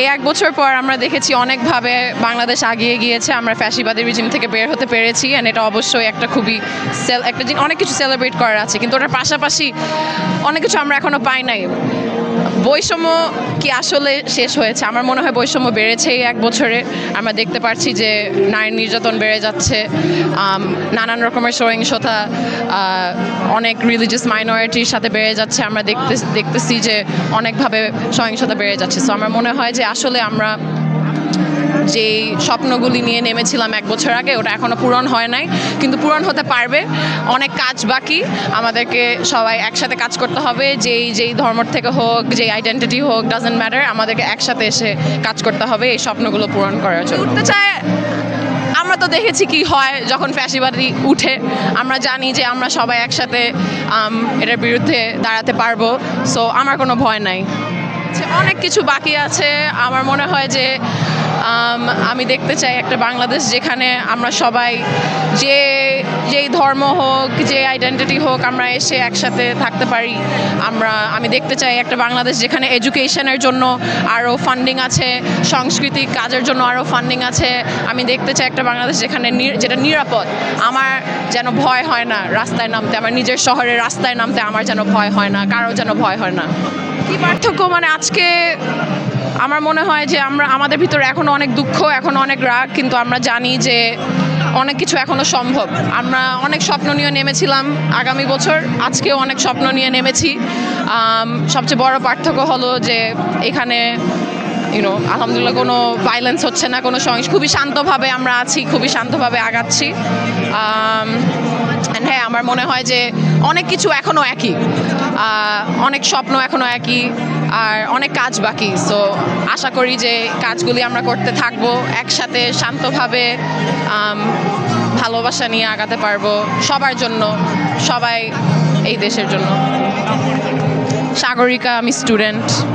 এই এক বছর পর আমরা দেখেছি অনেকভাবে বাংলাদেশ আগিয়ে গিয়েছে। আমরা ফ্যাসিবাদের রিজিম থেকে বের হতে পেরেছি অ্যান্ড এটা অবশ্যই একটা খুবই একটা অনেক কিছু সেলিব্রেট করার আছে। কিন্তু ওটার পাশাপাশি অনেক কিছু আমরা এখনও পাই নাই। বৈষম্য কি আসলে শেষ হয়েছে? আমার মনে হয় বৈষম্য বেড়েছে এক বছরে। আমরা দেখতে পাচ্ছি যে নারী নির্যাতন বেড়ে যাচ্ছে। নানান রকমের সহিংসতা অনেক রিলিজিয়াস মাইনরিটির সাথে বেড়ে যাচ্ছে। আমরা দেখতে, দেখতেছি যে অনেকভাবে সহিংসতা বেড়ে যাচ্ছে। সো আমার মনে হয় যে আসলে আমরা যে স্বপ্নগুলি নিয়ে নেমেছিলাম এক বছর আগে, ওটা এখনও পূরণ হয় নাই, কিন্তু পূরণ হতে পারবে। অনেক কাজ বাকি। আমাদেরকে সবাই একসাথে কাজ করতে হবে। যেই যেই ধর্ম থেকে হোক, যেই আইডেন্টিটি হোক ডাজেন্ট ম্যাটার আমাদেরকে একসাথে এসে কাজ করতে হবে এই স্বপ্নগুলো পূরণ করার জন্য। উঠতে চায়, আমরা তো দেখেছি কি হয় যখন ফ্যাসিবাদী উঠে। আমরা জানি যে আমরা সবাই একসাথে এটার বিরুদ্ধে দাঁড়াতে পারব। সো আমার কোনো ভয় নাই। অনেক কিছু বাকি আছে। আমার মনে হয় যে আম, দেখতে চাই একটা বাংলাদেশ যেখানে আমরা সবাই যে যেই ধর্ম হোক যে আইডেন্টিটি হোক আমরা এসে একসাথে থাকতে পারি। আমরা আমি দেখতে চাই একটা বাংলাদেশ যেখানে এডুকেশনের জন্য আরও ফান্ডিং আছে সাংস্কৃতিক কাজের জন্য আরও ফান্ডিং আছে। আমি দেখতে চাই একটা বাংলাদেশ যেখানে যেটা নিরাপদ। আমার যেন ভয় হয় না রাস্তায় নামতে আমার নিজের শহরের রাস্তায় নামতে আমার যেন ভয় হয় না কারও যেন ভয় হয় না। কি পার্থক্য? মানে আজকে আমার মনে হয় যে আমরা, আমাদের ভিতরে এখনও অনেক দুঃখ, এখনও অনেক রাগ, কিন্তু আমরা জানি যে অনেক কিছু এখনও সম্ভব। আমরা অনেক স্বপ্ন নিয়ে নেমেছিলাম আগামী বছর, আজকেও অনেক স্বপ্ন নিয়ে নেমেছি। সবচেয়ে বড় পার্থক্য হলো যে এখানে ইউনো আলহামদুলিল্লাহ কোনো ভাইলেন্স হচ্ছে না, কোনো সহিংস, খুবই শান্তভাবে আমরা আছি, খুবই শান্তভাবে আগাচ্ছি। হ্যাঁ আমার মনে হয় যে অনেক কিছু এখনও একই। অনেক স্বপ্ন এখনও একই। আর অনেক কাজ বাকি সো আশা করি যে কাজগুলি আমরা করতে থাকব, একসাথে শান্তভাবে ভালোবাসা নিয়ে আগাতে পারব সবার জন্য, সবাই এই দেশের জন্য। সাগরিকা, আমি স্টুডেন্ট